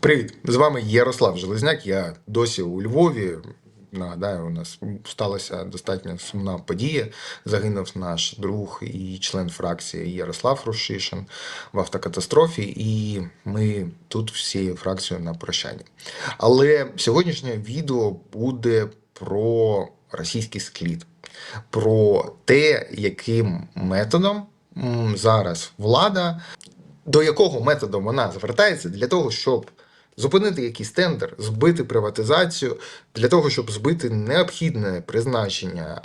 Привіт! З вами Ярослав Железняк. Я досі у Львові. Нагадаю, у нас сталася достатньо сумна подія. Загинув наш друг і член фракції Ярослав Рушишин в автокатастрофі, і ми тут всією фракцією на прощанні. Але сьогоднішнє відео буде про російський склід, про те, яким методом зараз влада до якого методу вона звертається для того, щоб зупинити якийсь тендер, збити приватизацію, для того, щоб збити необхідне призначення,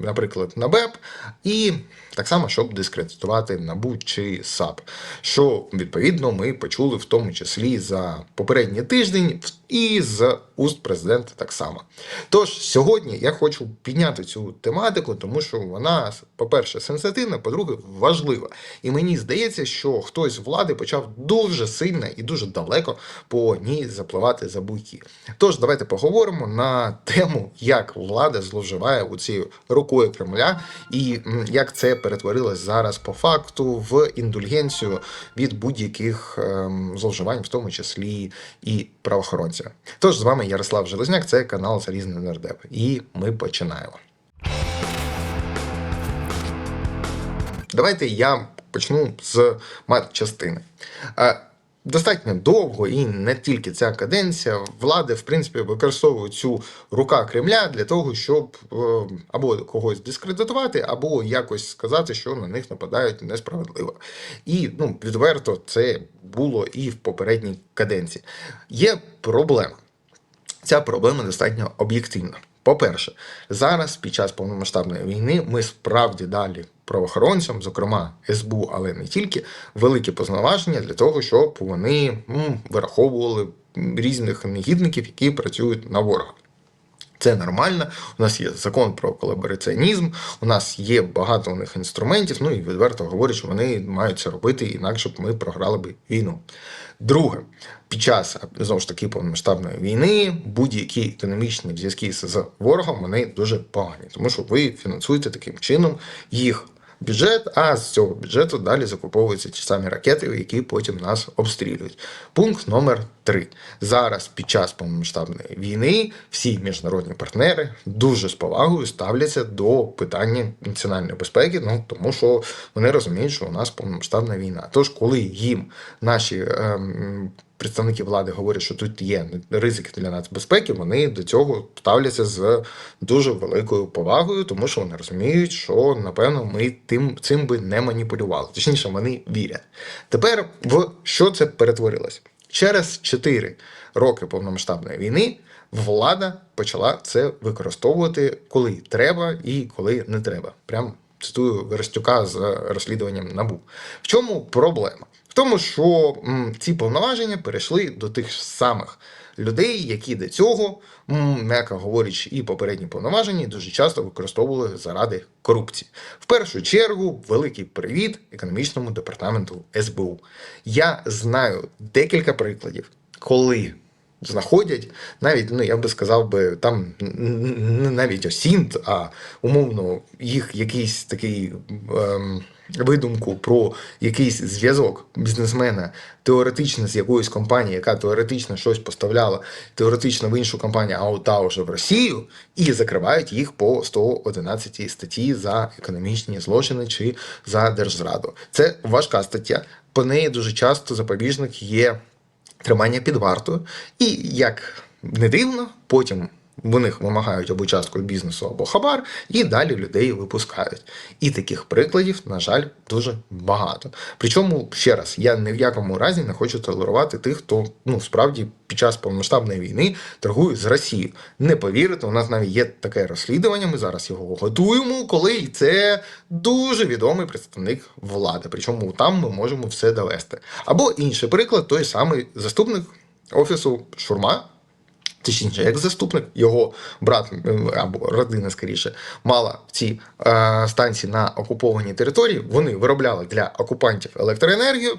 наприклад, на БЕП, і так само, щоб дискредитувати НАБУ чи САП. Що відповідно ми почули в тому числі за попередній тиждень і з уст президента так само. Тож сьогодні я хочу підняти цю тематику, тому що вона, по-перше, сенситивна, по-друге, важлива. І мені здається, що хтось з влади почав дуже сильно і дуже далеко по ній запливати за буйки. Тож давайте поговоримо на тему, як влада зловживає у цією рукою Кремля, і як це перетворилось зараз по факту в індульгенцію від будь-яких ем, зловживань, в тому числі і правоохоронця. Тож з вами Ярослав Железняк, це канал Залізний Нардеп. І ми починаємо. Давайте я почну з матчастини. Е, Достатньо довго і не тільки ця каденція влади, в принципі, використовують цю рука Кремля для того, щоб е, або когось дискредитувати, або якось сказати, що на них нападають несправедливо. І ну, відверто це було і в попередній каденції. Є проблема. Ця проблема достатньо об'єктивна. По-перше, зараз під час повномасштабної війни ми справді далі правоохоронцям, зокрема СБУ, але не тільки, великі повноваження для того, щоб вони м, вираховували різних негідників, які працюють на ворога. Це нормально. У нас є закон про колабораціонізм, у нас є багато у них інструментів. Ну і відверто говорять, що вони мають це робити, інакше б ми програли би війну. Друге, під час знову ж таки повномасштабної війни будь-які економічні зв'язки з ворогом вони дуже погані, тому що ви фінансуєте таким чином їх бюджет, а з цього бюджету далі закуповуються ті самі ракети, які потім нас обстрілюють. Пункт номер три. Зараз під час повномасштабної війни всі міжнародні партнери дуже з повагою ставляться до питання національної безпеки, ну тому що вони розуміють, що у нас повномасштабна війна. Тож, коли їм наші ем, представники влади говорять, що тут є ризики для нацбезпеки, вони до цього ставляться з дуже великою повагою, тому що вони розуміють, що напевно ми тим цим би не маніпулювали. Точніше, вони вірять. Тепер в що це перетворилось? Через 4 роки повномасштабної війни влада почала це використовувати коли треба і коли не треба. Прям цитую Верестюка з розслідуванням НАБУ. В чому проблема? В тому, що м, ці повноваження перейшли до тих самих людей, які до цього, м'яко говорячи, і попередні повноваження дуже часто використовували заради корупції. В першу чергу, великий привіт економічному департаменту СБУ. Я знаю декілька прикладів, коли знаходять навіть, ну я би сказав би, там не навіть осінт, а умовно їх якийсь такий. Ем, Видумку про якийсь зв'язок бізнесмена теоретично з якоюсь компанією, яка теоретично щось поставляла теоретично в іншу компанію, а та вже в Росію, і закривають їх по 111 статті за економічні злочини чи за держзраду. Це важка стаття. По неї дуже часто запобіжник є тримання під вартою. І як не дивно, потім в них вимагають або частку бізнесу, або хабар, і далі людей випускають. І таких прикладів, на жаль, дуже багато. Причому, ще раз, я ні в якому разі не хочу толерувати тих, хто ну справді під час повномасштабної війни торгує з Росією. Не повірите, у нас навіть є таке розслідування. Ми зараз його готуємо, коли це дуже відомий представник влади. Причому там ми можемо все довести. Або інший приклад, той самий заступник офісу Шурма. Точніше, як заступник, його брат або родина, скоріше, мала ці е, станції на окупованій території. Вони виробляли для окупантів електроенергію.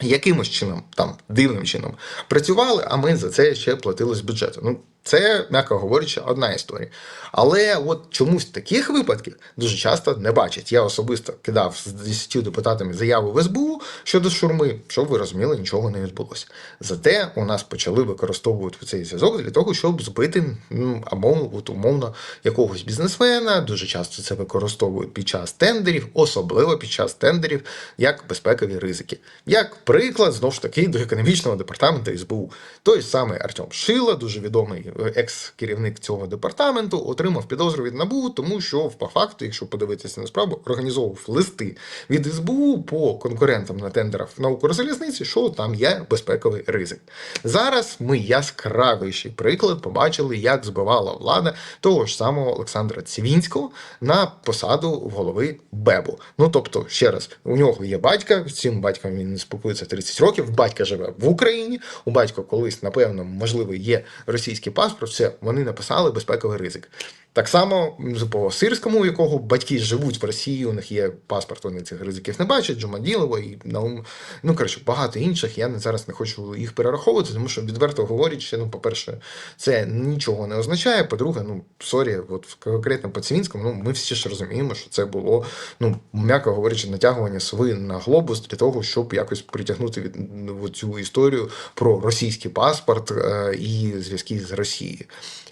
Якимось чином, там дивним чином працювали, а ми за це ще платили з бюджету. Ну, Це, м'яко говорячи, одна історія. Але от чомусь таких випадків дуже часто не бачать. Я особисто кидав з 10 депутатами заяву в СБУ щодо шурми, щоб ви розуміли, нічого не відбулося. Зате у нас почали використовувати цей зв'язок для того, щоб збити ну, або от, умовно якогось бізнесмена. Дуже часто це використовують під час тендерів, особливо під час тендерів, як безпекові ризики. Як приклад, знову ж таки, до економічного департаменту СБУ. Той самий Артем Шила, дуже відомий екс-керівник цього департаменту, отримав підозру від НАБУ, тому що по факту, якщо подивитися на справу, організовував листи від СБУ по конкурентам на тендерах на Укрзалізниці, що там є безпековий ризик. Зараз ми яскравіший приклад побачили, як збивала влада того ж самого Олександра Цивінського на посаду голови БЕБу. Ну тобто, ще раз, у нього є батька, з цим батьком він не спілкується 30 років. Батька живе в Україні. У батька колись, напевно, можливо, є російський паспорт. Все, вони написали безпековий ризик. Так само по сирському, у якого батьки живуть в Росії, у них є паспорт, вони цих ризиків не бачать, Джумаділова і Наум, ну коротше, багато інших. Я зараз не хочу їх перераховувати, тому що відверто говорячи, ну, по-перше, це нічого не означає. По-друге, ну сорі, от конкретно по Цивінському, ну ми всі ж розуміємо, що це було, ну м'яко говорячи, натягування сови на глобус для того, щоб якось притягнути від цю історію про російський паспорт е, і зв'язки з Росією.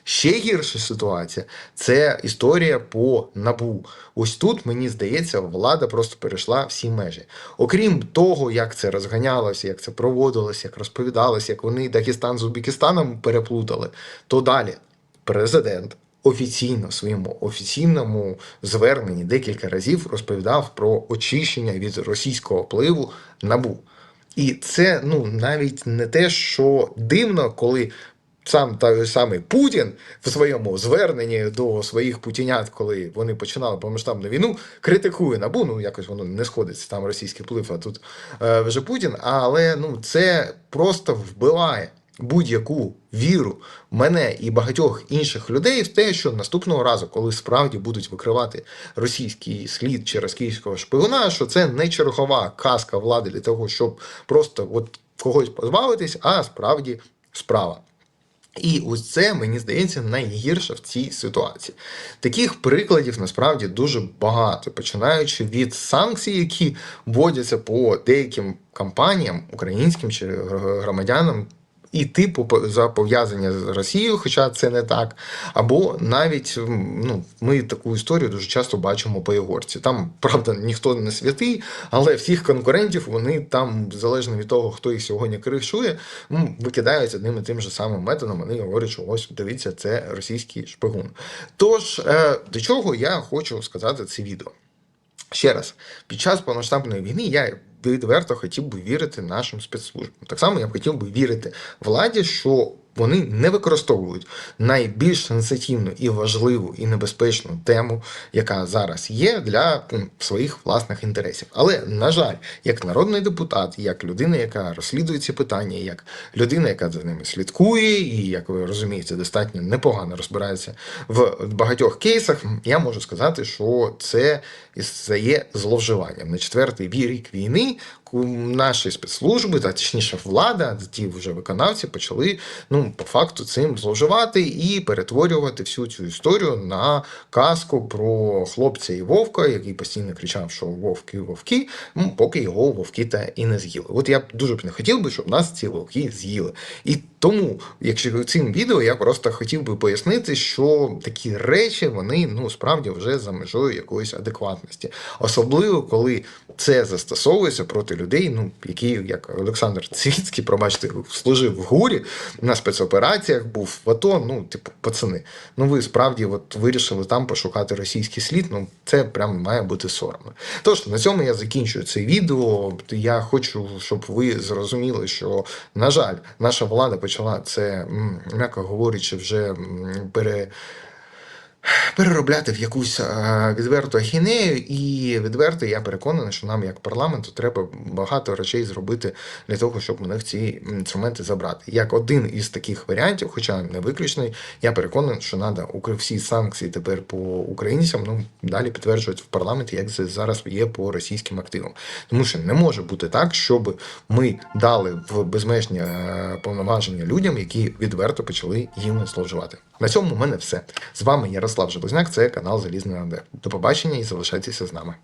Ще гірша ситуація це історія по набу. Ось тут мені здається, влада просто перейшла всі межі. Окрім того, як це розганялося, як це проводилося, як розповідалося, як вони Дагестан з Узбекистаном переплутали, то далі президент. Офіційно в своєму офіційному зверненні декілька разів розповідав про очищення від російського впливу набу. І це ну навіть не те, що дивно, коли сам той самий Путін в своєму зверненні до своїх путінят, коли вони починали повномасштабну війну, критикує набу. Ну якось воно не сходиться. Там російський вплив, а тут е, вже Путін. Але ну це просто вбиває. Будь-яку віру мене і багатьох інших людей в те, що наступного разу, коли справді будуть викривати російський слід через київського шпигуна, що це не чергова казка влади для того, щоб просто от когось позбавитись, а справді справа. І ось це мені здається найгірше в цій ситуації. Таких прикладів насправді дуже багато, починаючи від санкцій, які вводяться по деяким компаніям, українським чи громадянам і типу за пов'язання з Росією, хоча це не так. Або навіть ну, ми таку історію дуже часто бачимо по Єгорці. Там, правда, ніхто не святий, але всіх конкурентів вони там, залежно від того, хто їх сьогодні кришує, ну, викидають одним і тим же самим методом. Вони говорять, що ось дивіться, це російський шпигун. Тож, е, до чого я хочу сказати це відео. Ще раз, під час повномасштабної війни я відверто хотів би вірити нашим спецслужбам. Так само я б хотів би вірити владі, що вони не використовують найбільш сенситивну і важливу і небезпечну тему, яка зараз є для своїх власних інтересів. Але на жаль, як народний депутат, як людина, яка розслідує ці питання, як людина, яка за ними слідкує, і як ви розумієте, достатньо непогано розбирається в багатьох кейсах, я можу сказати, що це стає зловживанням на четвертий рік війни. Наші спецслужби, та точніше влада, ті вже виконавці почали ну по факту цим зловживати і перетворювати всю цю історію на казку про хлопця і вовка, який постійно кричав, що вовки, вовки, ну поки його вовки та і не з'їли. От я дуже б не хотів би, щоб нас ці вовки з'їли. І тому, якщо цим відео, я просто хотів би пояснити, що такі речі вони ну справді вже за межою якоїсь адекватності, особливо коли це застосовується проти людей, ну які як Олександр Цвіцький, пробачте, служив в гурі на спецопераціях, був в АТО. Ну, типу, пацани, ну ви справді от вирішили там пошукати російський слід. Ну це прям має бути соромно. Тож на цьому я закінчую це відео. Я хочу, щоб ви зрозуміли, що на жаль, наша влада почала це, м'яко говорячи, вже пере. Переробляти в якусь е, відверту ахінею, і відверто я переконаний, що нам, як парламенту, треба багато речей зробити для того, щоб у них ці інструменти забрати. Як один із таких варіантів, хоча не виключний, я переконаний, що треба всі санкції тепер по українцям ну далі підтверджувати в парламенті, як це зараз є по російським активам. Тому що не може бути так, щоб ми дали в безмежні е, повноваження людям, які відверто почали їм зловживати. На цьому в мене все. З вами Ярослав Железняк, це канал Залізний Андер. До побачення і залишайтеся з нами.